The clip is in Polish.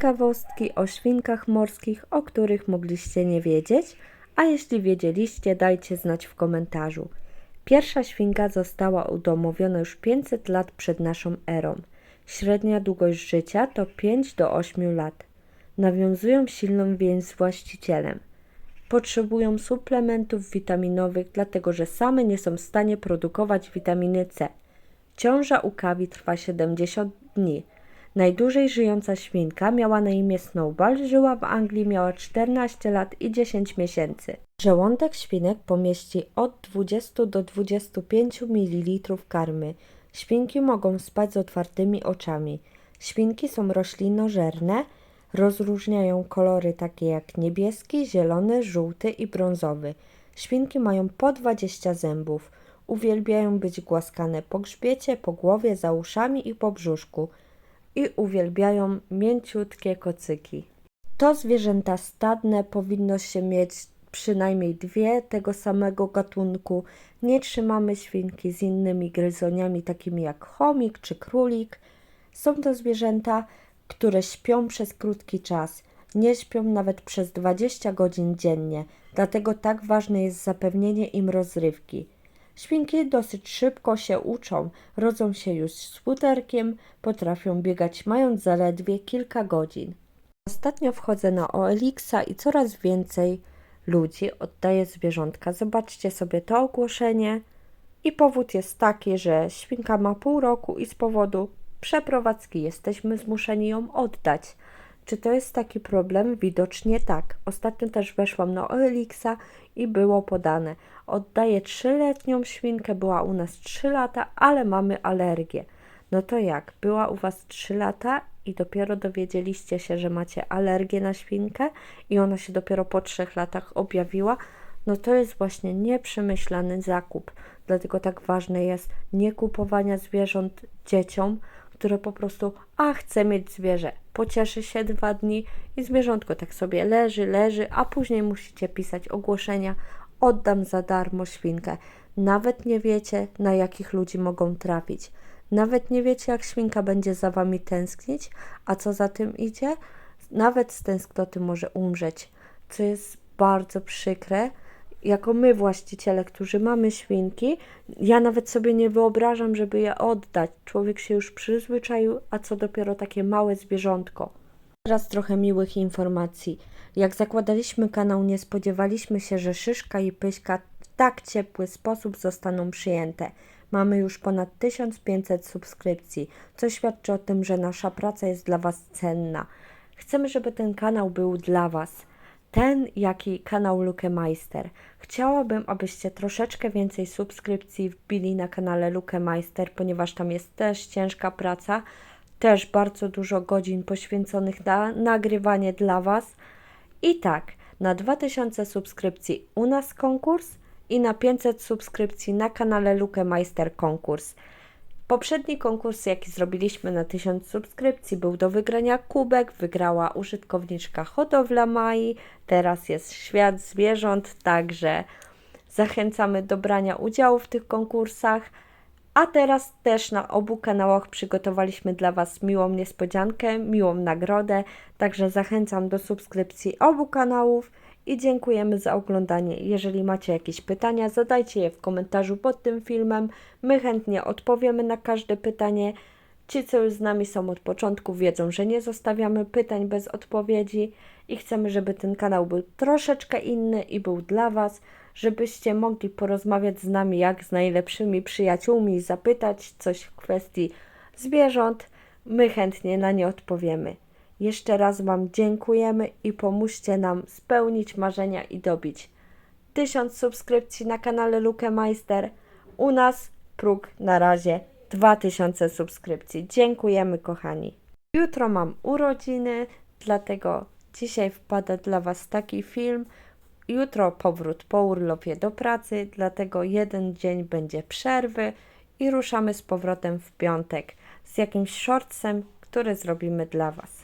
ciekawostki o świnkach morskich, o których mogliście nie wiedzieć, a jeśli wiedzieliście, dajcie znać w komentarzu. Pierwsza świnka została udomowiona już 500 lat przed naszą erą. Średnia długość życia to 5 do 8 lat. Nawiązują silną więź z właścicielem. Potrzebują suplementów witaminowych, dlatego że same nie są w stanie produkować witaminy C. Ciąża u kawi trwa 70 dni. Najdłużej żyjąca świnka miała na imię Snowball, żyła w Anglii, miała 14 lat i 10 miesięcy. Żołądek świnek pomieści od 20 do 25 ml karmy. Świnki mogą spać z otwartymi oczami. Świnki są roślinożerne, rozróżniają kolory takie jak niebieski, zielony, żółty i brązowy. Świnki mają po 20 zębów. Uwielbiają być głaskane po grzbiecie, po głowie, za uszami i po brzuszku. I uwielbiają mięciutkie kocyki. To zwierzęta stadne powinno się mieć przynajmniej dwie tego samego gatunku. Nie trzymamy świnki z innymi gryzoniami, takimi jak chomik czy królik. Są to zwierzęta, które śpią przez krótki czas. Nie śpią nawet przez 20 godzin dziennie, dlatego tak ważne jest zapewnienie im rozrywki. Świnki dosyć szybko się uczą, rodzą się już z futerkiem, potrafią biegać mając zaledwie kilka godzin. Ostatnio wchodzę na OLX i coraz więcej ludzi oddaje zwierzątka. Zobaczcie sobie to ogłoszenie. I powód jest taki, że świnka ma pół roku i z powodu przeprowadzki jesteśmy zmuszeni ją oddać. Czy to jest taki problem? Widocznie tak. Ostatnio też weszłam na OLX i było podane. Oddaję trzyletnią świnkę, była u nas 3 lata, ale mamy alergię. No to jak? Była u Was 3 lata i dopiero dowiedzieliście się, że macie alergię na świnkę i ona się dopiero po 3 latach objawiła? No to jest właśnie nieprzemyślany zakup. Dlatego tak ważne jest nie kupowania zwierząt dzieciom, które po prostu, a chcę mieć zwierzę, pocieszy się dwa dni i zwierzątko tak sobie leży, leży, a później musicie pisać ogłoszenia, oddam za darmo świnkę. Nawet nie wiecie, na jakich ludzi mogą trafić. Nawet nie wiecie, jak świnka będzie za wami tęsknić, a co za tym idzie, nawet z tęsknoty może umrzeć, co jest bardzo przykre. Jako my, właściciele, którzy mamy świnki, ja nawet sobie nie wyobrażam, żeby je oddać. Człowiek się już przyzwyczaił, a co dopiero takie małe zwierzątko. Teraz trochę miłych informacji. Jak zakładaliśmy kanał, nie spodziewaliśmy się, że Szyszka i Pyśka w tak ciepły sposób zostaną przyjęte. Mamy już ponad 1500 subskrypcji, co świadczy o tym, że nasza praca jest dla Was cenna. Chcemy, żeby ten kanał był dla Was. Ten, jaki kanał Luke Meister. Chciałabym, abyście troszeczkę więcej subskrypcji wbili na kanale Luke Meister, ponieważ tam jest też ciężka praca, też bardzo dużo godzin poświęconych na nagrywanie dla Was. I tak, na 2000 subskrypcji u nas konkurs i na 500 subskrypcji na kanale Luke Meister konkurs. Poprzedni konkurs, jaki zrobiliśmy na 1000 subskrypcji, był do wygrania kubek. Wygrała użytkowniczka Hodowla Mai. Teraz jest świat zwierząt, także zachęcamy do brania udziału w tych konkursach. A teraz też na obu kanałach przygotowaliśmy dla Was miłą niespodziankę, miłą nagrodę. Także zachęcam do subskrypcji obu kanałów i dziękujemy za oglądanie. Jeżeli macie jakieś pytania, zadajcie je w komentarzu pod tym filmem. My chętnie odpowiemy na każde pytanie. Ci, co już z nami są od początku, wiedzą, że nie zostawiamy pytań bez odpowiedzi i chcemy, żeby ten kanał był troszeczkę inny i był dla Was, żebyście mogli porozmawiać z nami jak z najlepszymi przyjaciółmi, zapytać coś w kwestii zwierząt. My chętnie na nie odpowiemy. Jeszcze raz Wam dziękujemy i pomóżcie nam spełnić marzenia i dobić 1000 subskrypcji na kanale Luke Meister. U nas próg na razie 2000 subskrypcji. Dziękujemy, kochani. Jutro mam urodziny, dlatego dzisiaj wpada dla Was taki film. Jutro powrót po urlopie do pracy, dlatego jeden dzień będzie przerwy i ruszamy z powrotem w piątek z jakimś shortsem, który zrobimy dla Was.